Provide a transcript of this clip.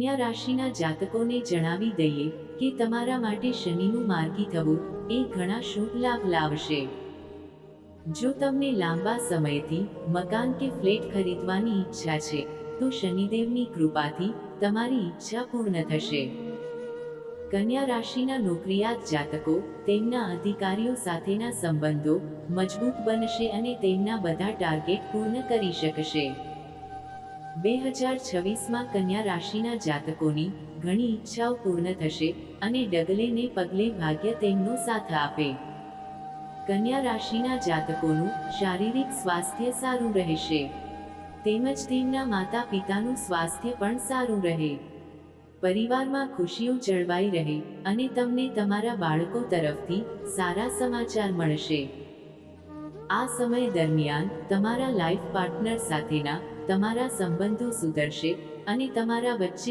કન્યા રાશિના જાતકોને જણાવી દઈએ કે તમારા માટે શનિનું માર્ગી થવું એ ઘણા શુભ લાભ લાવશે. જો તમને લાંબા સમયથી મકાન કે ફ્લેટ ખરીદવાની ઈચ્છા છે, તો શનિદેવની કૃપાથી તમારી ઈચ્છા પૂર્ણ થશે. કન્યા રાશિના નોકરિયાત જાતકો તેમના અધિકારીઓ સાથેના સંબંધો મજબૂત બનશે અને તેમના બધા ટાર્ગેટ પૂર્ણ કરી શકશે. બે હજાર છવ્વીસમાં કન્યા રાશિના જાતકોની ઘણી ઈચ્છાઓ પૂર્ણ થશે અને ડગલે ને પગલે ભાગ્ય તેમનો સાથ આપે. કન્યા રાશિના જાતકોનું શારીરિક સ્વાસ્થ્ય સારું રહેશે. તેમજ તેમના માતા પિતાનું સ્વાસ્થ્ય પણ સારું રહે. પરિવારમાં ખુશીઓ જળવાઈ રહે અને તમને તમારા બાળકો તરફથી સારા સમાચાર મળશે. આ સમય દરમિયાન તમારા લાઈફ પાર્ટનર સાથેના તમારા સંબંધો સુધરશે અને તમારા વચ્ચે